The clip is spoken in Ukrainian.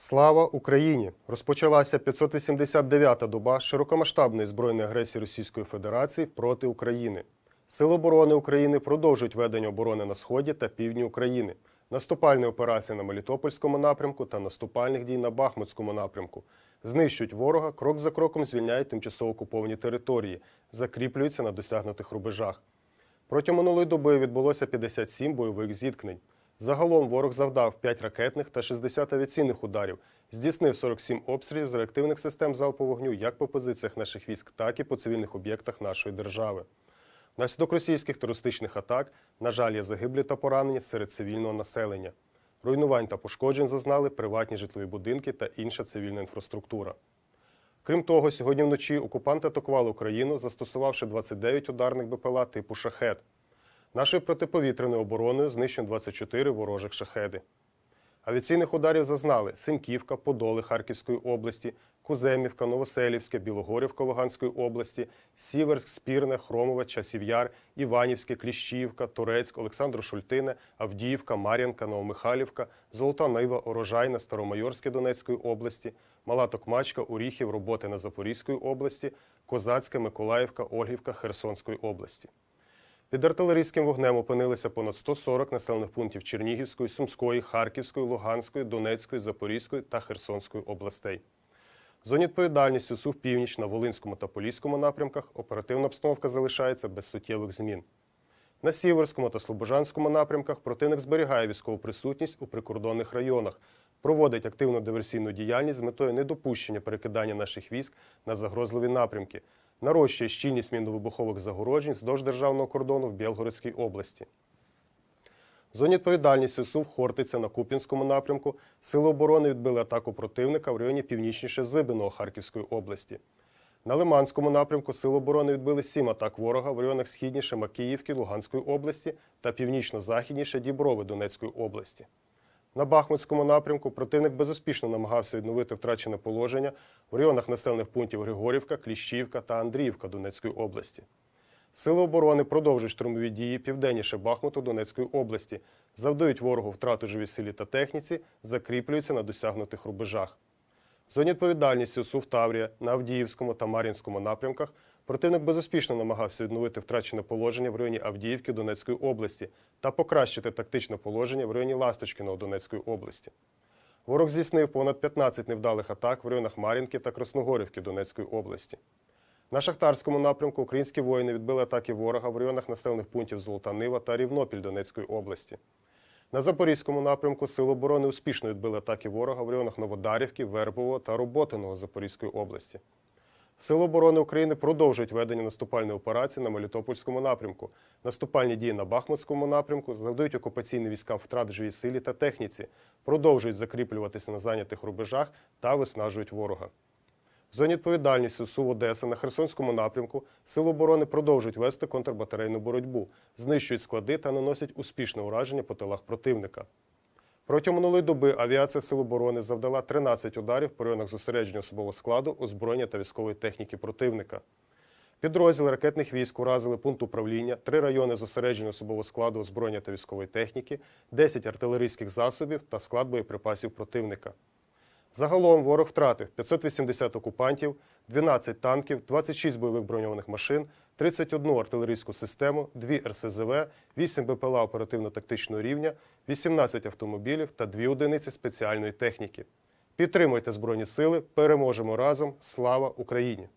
Слава Україні! Розпочалася 589-та доба широкомасштабної збройної агресії Російської Федерації проти України. Сили оборони України продовжують ведення оборони на сході та півдні України, наступальні операції на Мелітопольському напрямку та наступальних дій на Бахмутському напрямку. Знищують ворога, крок за кроком звільняють тимчасово окуповані території, закріплюються на досягнутих рубежах. Протягом минулої доби відбулося 57 бойових зіткнень. Загалом ворог завдав 5 ракетних та 60 авіаційних ударів, здійснив 47 обстрілів з реактивних систем залпового вогню як по позиціях наших військ, так і по цивільних об'єктах нашої держави. Внаслідок російських терористичних атак, на жаль, є загиблі та поранені серед цивільного населення. Руйнувань та пошкоджень зазнали приватні житлові будинки та інша цивільна інфраструктура. Крім того, сьогодні вночі окупанти атакували Україну, застосувавши 29 ударних БПЛА типу шахет. Нашою протиповітряною обороною знищено 24 ворожих шахеди. Авіаційних ударів зазнали Синьківка, Подоли Харківської області, Куземівка, Новоселівське, Білогорівка Луганської області, Сіверськ, Спірне, Хромове, Часів'яр, Іванівське, Кліщіївка, Турецьк, Олександро Шультине, Авдіївка, Мар'янка, Новомихайлівка, Золота Нива, Орожайна, Старомайорське Донецької області, Мала Токмачка, Уріхів, Роботи на Запорізької області, Козацька, Миколаївка, Ольгівка Херсонської області. Під артилерійським вогнем опинилися понад 140 населених пунктів Чернігівської, Сумської, Харківської, Луганської, Донецької, Запорізької та Херсонської областей. Зоні відповідальності СУВ Північ на Волинському та Поліському напрямках оперативна обстановка залишається без суттєвих змін. На Сіверському та Слобожанському напрямках противник зберігає військову присутність у прикордонних районах, проводить активну диверсійну діяльність з метою недопущення перекидання наших військ на загрозливі напрямки, нарощує щільність мінно-вибухових загороджень вздовж державного кордону в Білгородській області. В зоні відповідальності СУВ Хортиця на Куп'янському напрямку Сили оборони відбили атаку противника в районі північніше Зибиного Харківської області. На Лиманському напрямку Сили оборони відбили сім атак ворога в районах східніше Макіївки Луганської області та північно-західніше Діброви Донецької області. На Бахмутському напрямку противник безуспішно намагався відновити втрачене положення в районах населених пунктів Григорівка, Кліщівка та Андріївка Донецької області. Сили оборони продовжують штурмові дії південніше Бахмуту Донецької області, завдають ворогу втрату живій силі та техніці, закріплюються на досягнутих рубежах. В зоні відповідальності СУВ Таврія на Авдіївському та Мар'їнському напрямках противник безуспішно намагався відновити втрачене положення в районі Авдіївки Донецької області та покращити тактичне положення в районі Ласточкіного Донецької області. Ворог здійснив понад 15 невдалих атак в районах Мар'їнки та Красногорівки Донецької області. На Шахтарському напрямку українські воїни відбили атаки ворога в районах населених пунктів Золота Нива та Рівнопіль Донецької області. На Запорізькому напрямку Сили оборони успішно відбили атаки ворога в районах Новодарівки, Вербового та Роботиного Запорізької області. Сили оборони України продовжують ведення наступальної операції на Мелітопольському напрямку. Наступальні дії на Бахмутському напрямку завдають окупаційні війська втрат живій силі та техніці, продовжують закріплюватися на зайнятих рубежах та виснажують ворога. В зоні відповідальності СУВ Одеса на Херсонському напрямку Сили оборони продовжують вести контрбатарейну боротьбу, знищують склади та наносять успішне ураження по тилах противника. Протягом минулої доби авіація Сил оборони завдала 13 ударів по районах зосередження особового складу, озброєння та військової техніки противника. Підрозділи ракетних військ уразили пункт управління, три райони зосередження особового складу, озброєння та військової техніки, 10 артилерійських засобів та склад боєприпасів противника. Загалом ворог втратив 580 окупантів, 12 танків, 26 бойових броньованих машин, 31 артилерійську систему, 2 РСЗВ, 8 БПЛА оперативно-тактичного рівня, 18 автомобілів та 2 одиниці спеціальної техніки. Підтримуйте Збройні Сили, переможемо разом! Слава Україні!